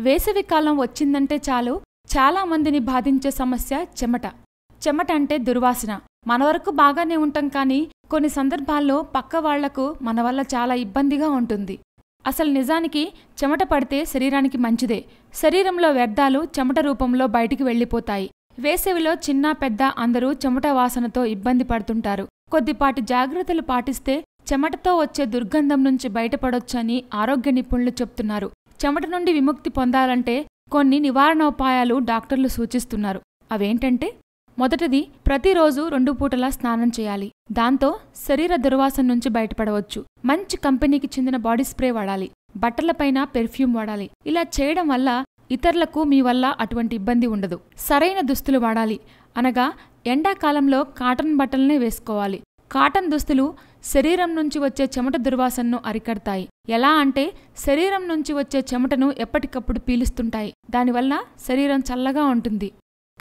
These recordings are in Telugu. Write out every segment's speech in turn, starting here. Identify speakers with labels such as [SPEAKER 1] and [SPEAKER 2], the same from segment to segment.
[SPEAKER 1] వేసవికాలం వచ్చిందంటే చాలు. చాలా మందిని బాధించే సమస్య చెమట. చెమట అంటే దుర్వాసన. మన వరకు బాగానే ఉంటాం కానీ కొన్ని సందర్భాల్లో పక్క వాళ్ళకు మన వల్ల చాలా ఇబ్బందిగా ఉంటుంది. అసలు నిజానికి చెమట పడితే శరీరానికి మంచిదే. శరీరంలో వ్యర్థాలు చెమట రూపంలో బయటికి వెళ్ళిపోతాయి. వేసవిలో చిన్న పెద్ద అందరూ చెమట వాసనతో ఇబ్బంది పడుతుంటారు. కొద్దిపాటి జాగ్రత్తలు పాటిస్తే చెమటతో వచ్చే దుర్గంధం నుంచి బయటపడొచ్చని ఆరోగ్య నిపుణులు చెప్తున్నారు. చెమట నుండి విముక్తి పొందాలంటే కొన్ని నివారణోపాయాలు డాక్టర్లు సూచిస్తున్నారు. అవేంటంటే మొదటిది ప్రతిరోజు రెండు పూటలా స్నానం చేయాలి. దాంతో శరీర దుర్వాసన నుంచి బయటపడవచ్చు. మంచి కంపెనీకి చెందిన బాడీ స్ప్రే వాడాలి. బట్టలపైన పెర్ఫ్యూమ్ వాడాలి. ఇలా చేయడం వల్ల ఇతరులకు మీ వల్ల అటువంటి ఇబ్బంది ఉండదు. సరైన దుస్తులు వాడాలి. అనగా ఎండాకాలంలో కాటన్ బట్టలనే వేసుకోవాలి. కాటన్ దుస్తులు శరీరం నుంచి వచ్చే చెమట దుర్వాసనను అరికడతాయి. ఎలా అంటే శరీరం నుంచి వచ్చే చెమటను ఎప్పటికప్పుడు పీలుస్తుంటాయి. దానివల్ల శరీరం చల్లగా ఉంటుంది.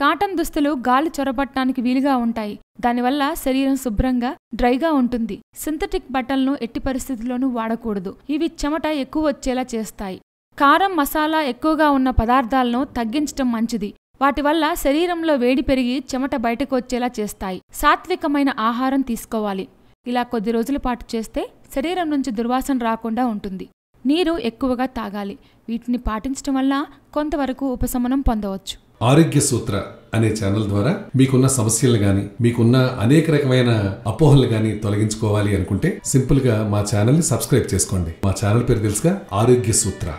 [SPEAKER 1] కాటన్ దుస్తులు గాలి చొరబట్టడానికి వీలుగా ఉంటాయి. దానివల్ల శరీరం శుభ్రంగా డ్రైగా ఉంటుంది. సింథటిక్ బట్టలను ఎట్టి పరిస్థితుల్లోనూ వాడకూడదు. ఇవి చెమట ఎక్కువ వచ్చేలా చేస్తాయి. కారం మసాలా ఎక్కువగా ఉన్న పదార్థాలను తగ్గించటం మంచిది. వాటి వల్ల శరీరంలో వేడి పెరిగి చెమట బయటకు వచ్చేలా చేస్తాయి. సాత్వికమైన ఆహారం తీసుకోవాలి. ఇలా కొద్ది రోజుల పాటు చేస్తే శరీరం నుంచి దుర్వాసన రాకుండా ఉంటుంది. నీరు ఎక్కువగా తాగాలి. వీటిని పాటించడం వల్ల కొంతవరకు ఉపశమనం పొందవచ్చు.
[SPEAKER 2] ఆరోగ్య సూత్ర అనే ఛానల్ ద్వారా మీకున్న సమస్యలు గాని మీకున్న అనేక రకమైన అపోహలు గాని తొలగించుకోవాలి అనుకుంటే సింపుల్గా మా ఛానల్ని సబ్స్క్రైబ్ చేసుకోండి. మా ఛానల్ పేరు తెలుసుగా ఆరోగ్య సూత్ర.